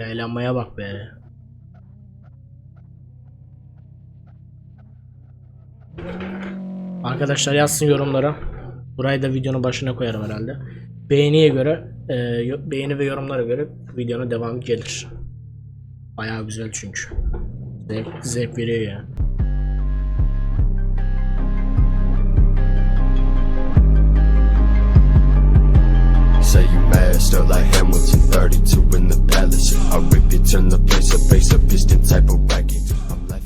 Eğlenmeye bak be. Arkadaşlar yazsın yorumlara. Burayı da videonun başına koyarım herhalde. Beğeniye göre, e, beğeni ve yorumlara göre videonun devamı gelir. Bayağı güzel çünkü. Zevk, zevk veriyor ya. Say still like Hamilton 32 in the palace. I rip you, turn the place up, face a piston type of racket.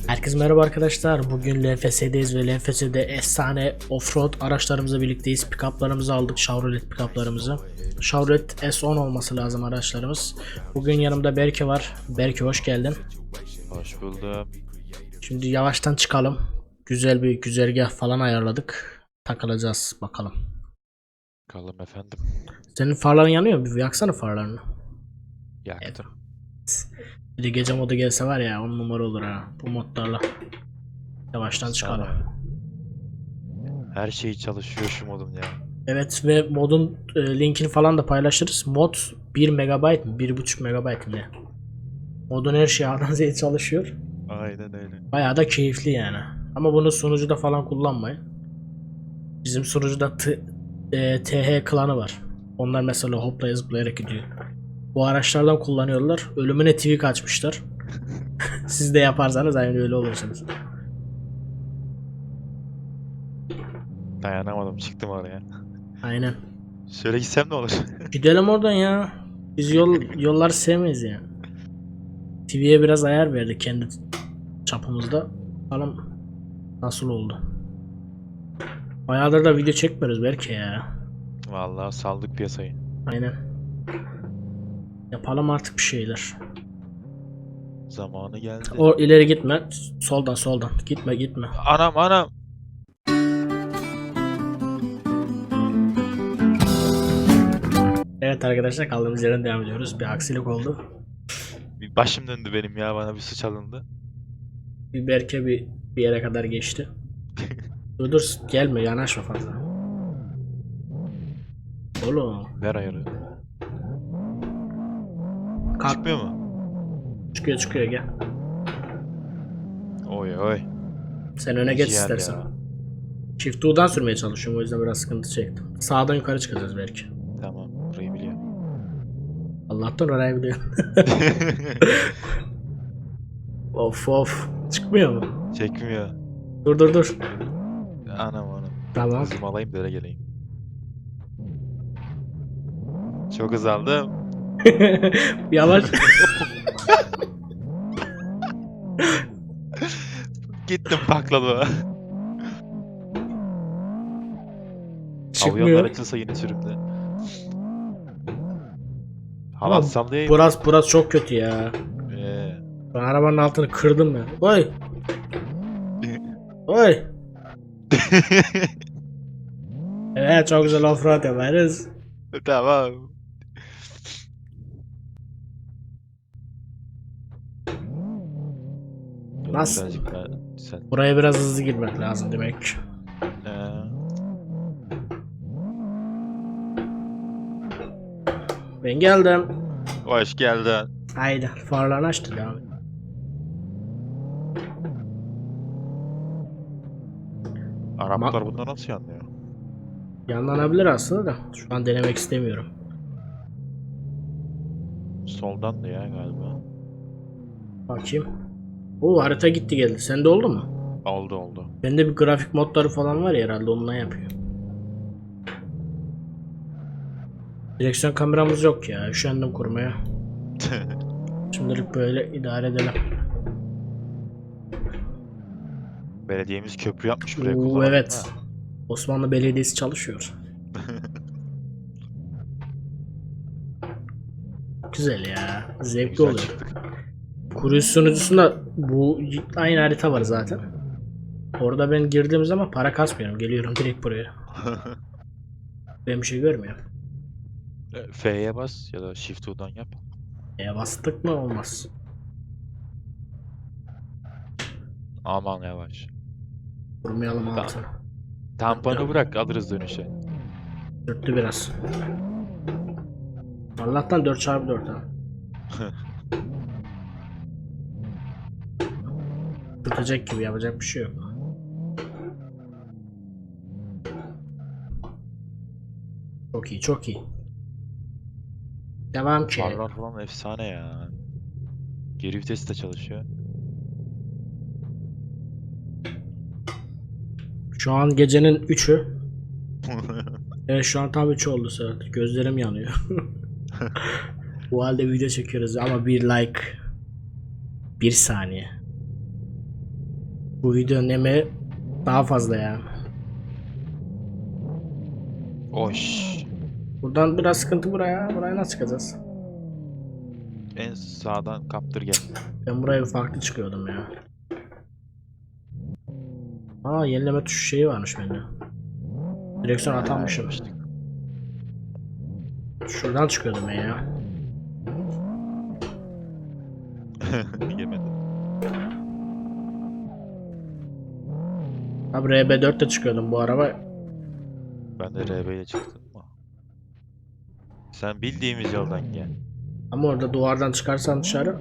Herkese merhaba arkadaşlar. Bugün LFS'deyiz ve LFS'de efsane offroad araçlarımızla birlikteyiz. Pickup'larımızı aldık. Chevrolet pickup'larımızı. Chevrolet S10 olması lazım araçlarımız. Bugün yanımda Berke var. Berke hoş geldin. Hoş buldum. Şimdi yavaştan çıkalım. Güzel bir güzergah falan ayarladık. Takılacağız bakalım. Kalım efendim. Senin farların yanıyor mu? Bir yaksana farlarını. Yaktım. Bir de gece modu gelse var ya on numara olur ha. Bu modlarla. Yavaştan çıkalım. Her şey çalışıyor şu modum ya. Evet ve modun e, linkini falan da paylaşırız. Mod 1 MB mı? 1.5 MB mi? ne? Modun her şeyi A'dan Z'ye çalışıyor. Aynen öyle. Bayağı da keyifli yani. Ama bunu sunucuda falan kullanmayın. Bizim sunucuda T- e, TH klanı var. Onlar mesela hopla zıplayarak gidiyor. Bu araçlardan kullanıyorlar. Ölümüne tweak açmışlar. Siz de yaparsanız aynı öyle olursunuz. Dayanamadım çıktım oraya. Aynen. Şöyle gitsem ne olur? Gidelim oradan ya. Biz yol yolları sevmeyiz ya. TV'ye biraz ayar verdik kendi çapımızda. Bakalım nasıl oldu. Bayağıdır da video çekmiyoruz belki ya. Vallahi saldık piyasayı. Aynen. Yapalım artık bir şeyler. Zamanı geldi. O ileri gitme. Soldan soldan. Gitme gitme. Anam anam. Evet arkadaşlar kaldığımız yerden devam ediyoruz. Bir aksilik oldu. Bir başım döndü benim ya bana bir suç alındı. Bir Berke bir, bir yere kadar geçti. dur dur gelme yanaşma fazla. Oğlum Ver ayarı. kalk Çıkmıyor mu? çıkıyor çıkıyor gel. Oy oy. Sen öne geç Ciğer istersen. ya. Çift U'dan sürmeye çalışıyorum o yüzden biraz sıkıntı çektim. Sağdan yukarı çıkacağız belki. Tamam burayı biliyorum. Allah'tan orayı biliyorum. of of. Çıkmıyor mu? Çekmiyor. Dur dur dur. Anam anam. Tamam. Hızımı alayım öyle geleyim. Çok hız aldım. Yavaş. Gittim yolları Çıkmıyor. açılsa yine sürümde. Ama Hava sallayayım. Burası burası çok kötü ya. Ee, Ben arabanın altını kırdım ben. Oy. Oy. Evet çok güzel offroad yaparız. tamam. Nasıl? birazcık daha Sen, Buraya biraz hızlı girmek lazım demek. Ee, Ben geldim. hoş geldin. Haydi farlarını açtı devam et. Araplar bundan nasıl yanlıyor? Yanlanabilir aslında da şu an denemek istemiyorum. Soldan da ya galiba. Bakayım. O harita gitti geldi. Sende oldu mu? Oldu oldu. Bende bir grafik modları falan var ya herhalde onunla yapıyor. Direksiyon kameramız yok ya. Üşendim kurmaya. Şimdilik böyle idare edelim. Belediyemiz köprü yapmış buraya Oo, evet. ha. Osmanlı Belediyesi çalışıyor. Güzel ya. Zevkli Güzel oluyor. çıktık. Cruise sunucusunda bu aynı harita var zaten. Orada ben girdiğim zaman para kasmıyorum. Geliyorum direkt buraya. Ben bir şey görmüyorum. E, F'ye bas ya da Shift U'dan yap. E bastık mı olmaz. Aman yavaş. Vurmayalım Tamam. altına. Tamponu bırak alırız dönüşe. Dörtlü biraz. Allah'tan 4 çarpı 4 ha. Tutacak gibi yapacak bir şey yok. Çok iyi çok iyi. Devam ki. Farlar falan efsane ya. Geri vites de çalışıyor. Şu an gecenin 3'ü. Evet şu an tam 3 oldu saat. Gözlerim yanıyor. Bu halde video çekiyoruz ama bir like. Bir saniye. Bu videonun emeği daha fazla ya. Oş. Buradan biraz sıkıntı buraya. Buraya nasıl çıkacağız? En sağdan kaptır gel. Ben buraya farklı çıkıyordum ya. Aa yenileme tuşu şeyi varmış bende. Direksiyon atanmışım. Şuradan çıkıyordum ben ya. Yemedi. Abi RB4'te çıkıyordum bu araba. Ben de RB ile çıktım. Sen bildiğimiz yoldan gel. Ama orada duvardan çıkarsan dışarı.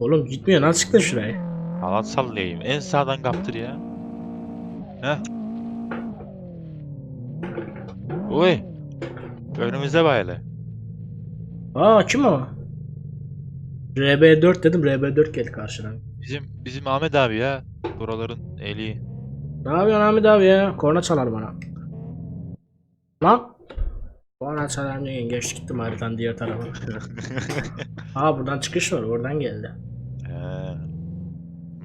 Oğlum gitmiyor nasıl çıktın şuraya? Halat sallayayım. En sağdan kaptır ya. Heh. Oy. Önümüze hele. Aa kim o? RB4 dedim RB4 geldi karşıdan. Bizim bizim Ahmet abi ya. Buraların eli. Ne yapıyorsun Hamid abi ya? Korna çalar bana. Lan! Korna çalar diye geç gittim haritanın diğer tarafa. Aa buradan çıkış var oradan geldi. He.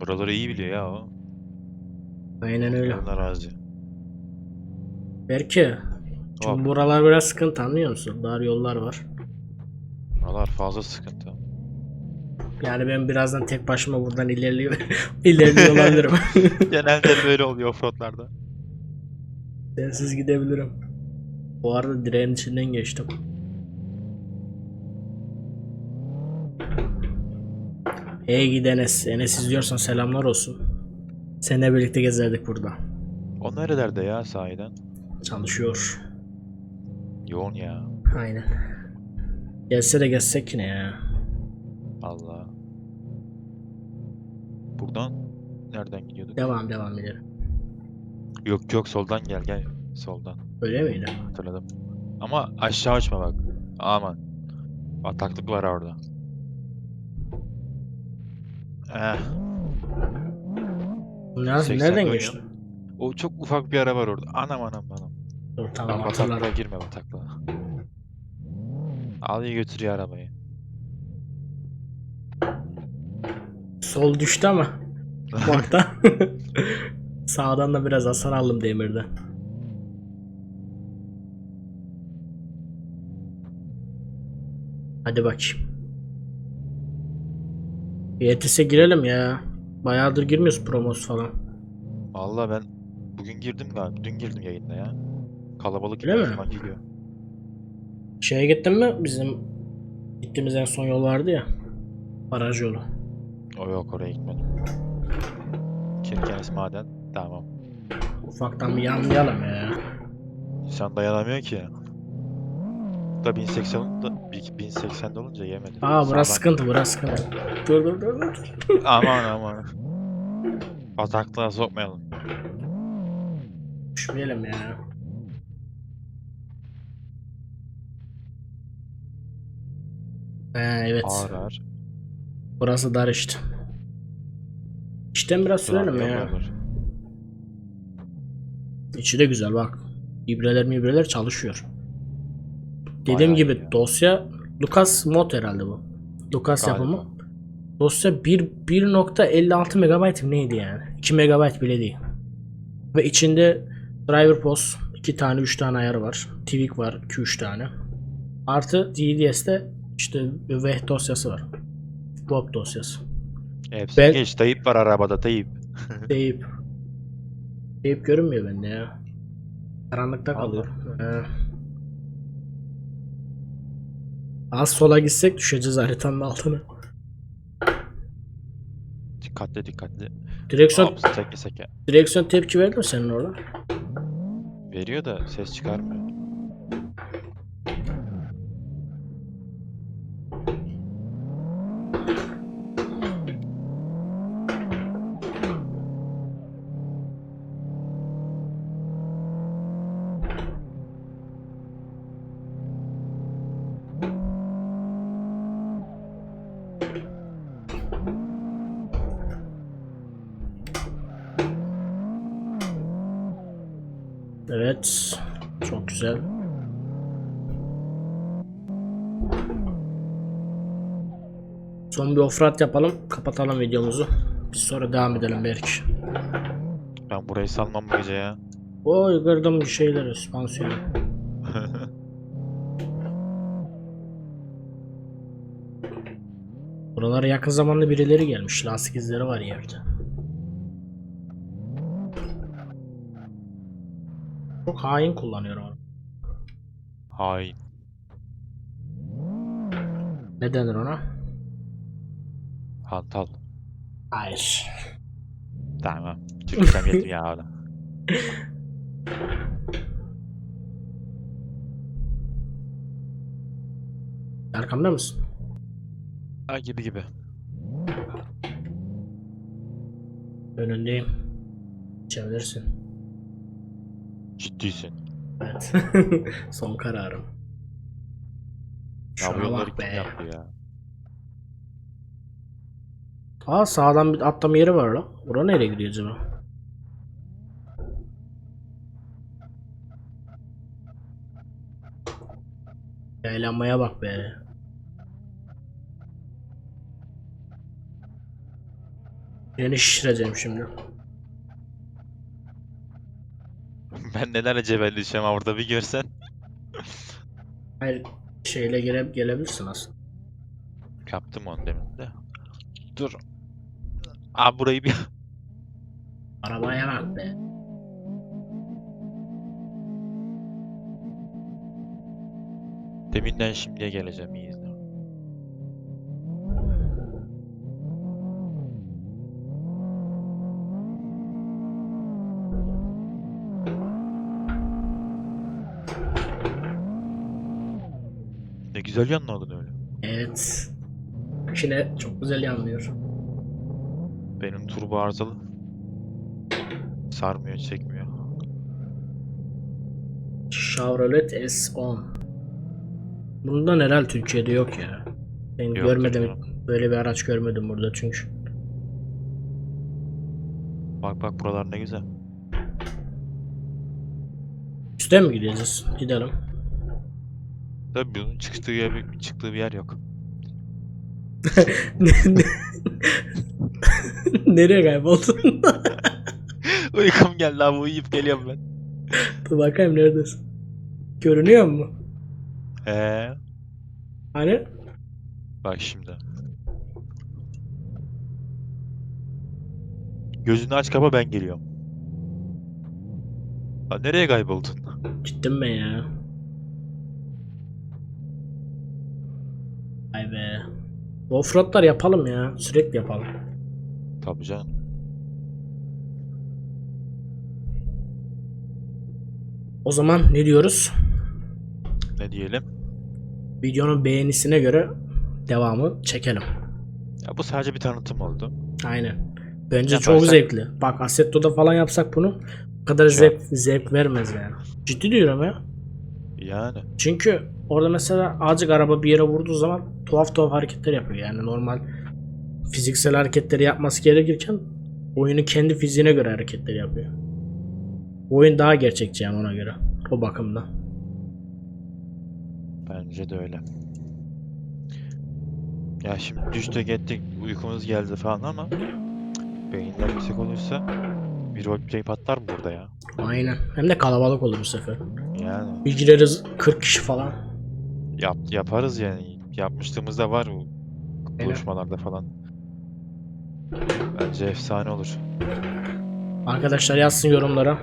Buraları iyi biliyor ya o. Aynen öyle. Allah razı. Belki. Çünkü Hop. buralar biraz sıkıntı anlıyor musun? Dar yollar var. Buralar fazla sıkıntı. Yani ben birazdan tek başıma buradan ilerliyor ilerliyor olabilirim. Genelde böyle oluyor offroadlarda. Sensiz gidebilirim. Bu arada direğin içinden geçtim. Hey gidi Enes. Enes izliyorsan selamlar olsun. Seninle birlikte gezerdik burada. O nerelerde ya sahiden? Çalışıyor. Yoğun ya. Aynen. Gelse de gezsek yine ya. Allah. Buradan nereden gidiyorduk? Devam devam edelim. Yok yok soldan gel gel. Soldan. Öyle miydi? Hatırladım. Ama aşağı uçma bak. Aman. Bataklık var orada. Eh. Nereden, 80 nereden geçtin? O çok ufak bir ara var orada. Anam anam anam. Dur Tamam, tamam bataklığa hatırladım. girme bataklığa. Al iyi götür ya arabayı. Sol düştü ama. Bakta. Sağdan da biraz hasar aldım demirden. Hadi bakayım. ETS'e girelim ya. Bayağıdır girmiyoruz promos falan. Vallahi ben bugün girdim galiba. Dün girdim yayında ya. Kalabalık Öyle mi? geliyor. Şeye gittin mi? Bizim gittiğimiz en son yol vardı ya. Baraj yolu. O yok oraya gitmedim. Kirkenes maden. Tamam. Ufaktan bir yanlayalım ya. İnsan dayanamıyor ki. Da 1080 da 1080 olunca yemedi. Aa burası Sağdan- sıkıntı burası sıkıntı. Dur dur dur dur. Aman aman. Bataklığa sokmayalım. Düşmeyelim ya. He evet. Ağır ağır. Burası dar işte. İşten biraz sürelim ya. İçi de güzel bak. İbreler mibreler çalışıyor. Dediğim Bayağı gibi ya. dosya Lucas Mod herhalde bu. Lucas Galiba. yapımı. Dosya 1 1.56 MB neydi yani? 2 MB bile değil. Ve içinde driver pos 2 tane 3 tane ayarı var. Tvik var 2 3 tane. Artı DDS'de işte VEH dosyası var. Bob dosyası. Hepsi Ben- geç. Tayyip var arabada Tayyip. Deyip Deyip görünmüyor bende ya. Karanlıkta kalıyor. He. Az sola gitsek düşeceğiz haritanın altına. Dikkatli dikkatli. Direksiyon Hop, seke seke. direksiyon tepki verdi mi senin orada? Veriyor da ses çıkarmıyor. Güzel. Son bir offroad yapalım. Kapatalım videomuzu. Biz sonra devam edelim belki. Ben burayı salmam bu gece ya. Oy kırdım bir şeyleri. Spansiyonu. Buralara yakın zamanda birileri gelmiş. Lastik izleri var yerde. Çok hain kullanıyor onu. Hain. Ne denir ona? Hantal. Hayır. Tamam. Türkçem yetim ya orada. Arkamda mısın? Ha gibi gibi. Önündeyim. Geçebilirsin. Ciddisin. Evet. Son kararım. Şuna bak be. ya? Aa sağdan bir atlama yeri var lan. Bura nereye gidiyor acaba? Yaylanmaya bak be. Yeni şişireceğim şimdi. Ben nelerle cebelleşeceğim ha burada bir görsen. Hayır şeyle gele gelebilirsin aslında. Kaptım onu demin de. Dur. Aa burayı bir... Arabaya bak be. Deminden şimdiye geleceğim iyi Ne güzel yanladın öyle. Evet. Yine çok güzel yanlıyor. Benim turbo arızalı. Sarmıyor, çekmiyor. Chevrolet S10. Bundan herhal Türkiye'de yok ya. Ben Yok, görmedim. yok. Böyle bir araç görmedim burada çünkü. Bak bak buralar ne güzel. Üste mi gideceğiz? Gidelim. Tabii bunun çıktığı yer, çıktığı bir yer yok. Nereye kayboldun? Uykum geldi abi uyuyup geliyorum ben. Dur bakayım neredesin? Görünüyor mu? He. Hani? Bak şimdi. Gözünü aç kapa ben geliyorum. Ha, nereye kayboldun? Gittim ben ya. Ay be. Offroadlar yapalım ya. Sürekli yapalım. Tabii canım. O zaman ne diyoruz? Ne diyelim? Videonun beğenisine göre devamı çekelim. Ya bu sadece bir tanıtım oldu. Aynen. Bence Yaparsak- çok zevkli. Bak Assetto'da falan yapsak bunu bu kadar zevk, zevk vermez yani. Ciddi diyorum ya. Yani. Çünkü orada mesela azıcık araba bir yere vurduğu zaman tuhaf tuhaf hareketler yapıyor. Yani normal fiziksel hareketleri yapması gerekirken oyunu kendi fiziğine göre hareketler yapıyor. Oyun daha gerçekçi yani ona göre. O bakımdan. Bence de öyle. Ya şimdi düştük ettik uykumuz geldi falan ama beyinler yüksek olursa bir roleplay patlar mı burada ya? Aynen. Hem de kalabalık olur bu sefer. Yani Bir gireriz 40 kişi falan. yap, yaparız yani. Yapmışlığımız da var bu buluşmalarda falan. Bence efsane olur. Arkadaşlar yazsın yorumlara.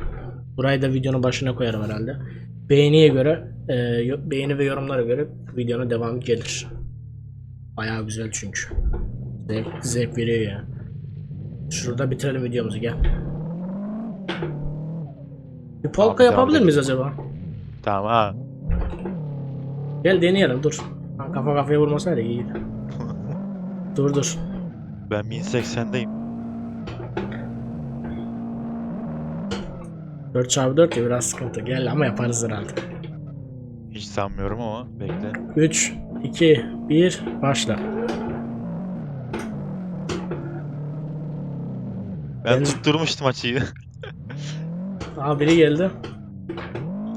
Burayı da videonun başına koyarım herhalde. Beğeniye göre, e, beğeni ve yorumlara göre videonun devamı gelir. Bayağı güzel çünkü. Zevk, zevk veriyor ya. Şurada bitirelim videomuzu gel. Bir polka Abi, yapabilir miyiz acaba? Tamam ha. Gel deneyelim dur. Lan Kafa kafaya vurmasaydı iyiydi. dur dur. Ben 1080'deyim. 4x4 ya biraz sıkıntı. Gel ama yaparız herhalde. Hiç sanmıyorum ama bekle. 3, 2, 1, başla. Ben Ben- tutturmuştum açıyı. Aa biri geldi.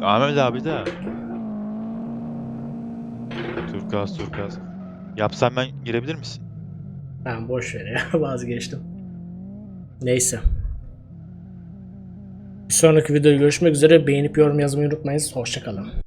Ahmet abi de. Turkaz Turkaz. Yapsam ben girebilir misin? Tamam boş ver ya vazgeçtim. Neyse. Bir sonraki videoda görüşmek üzere. Beğenip yorum yazmayı unutmayın. Hoşçakalın.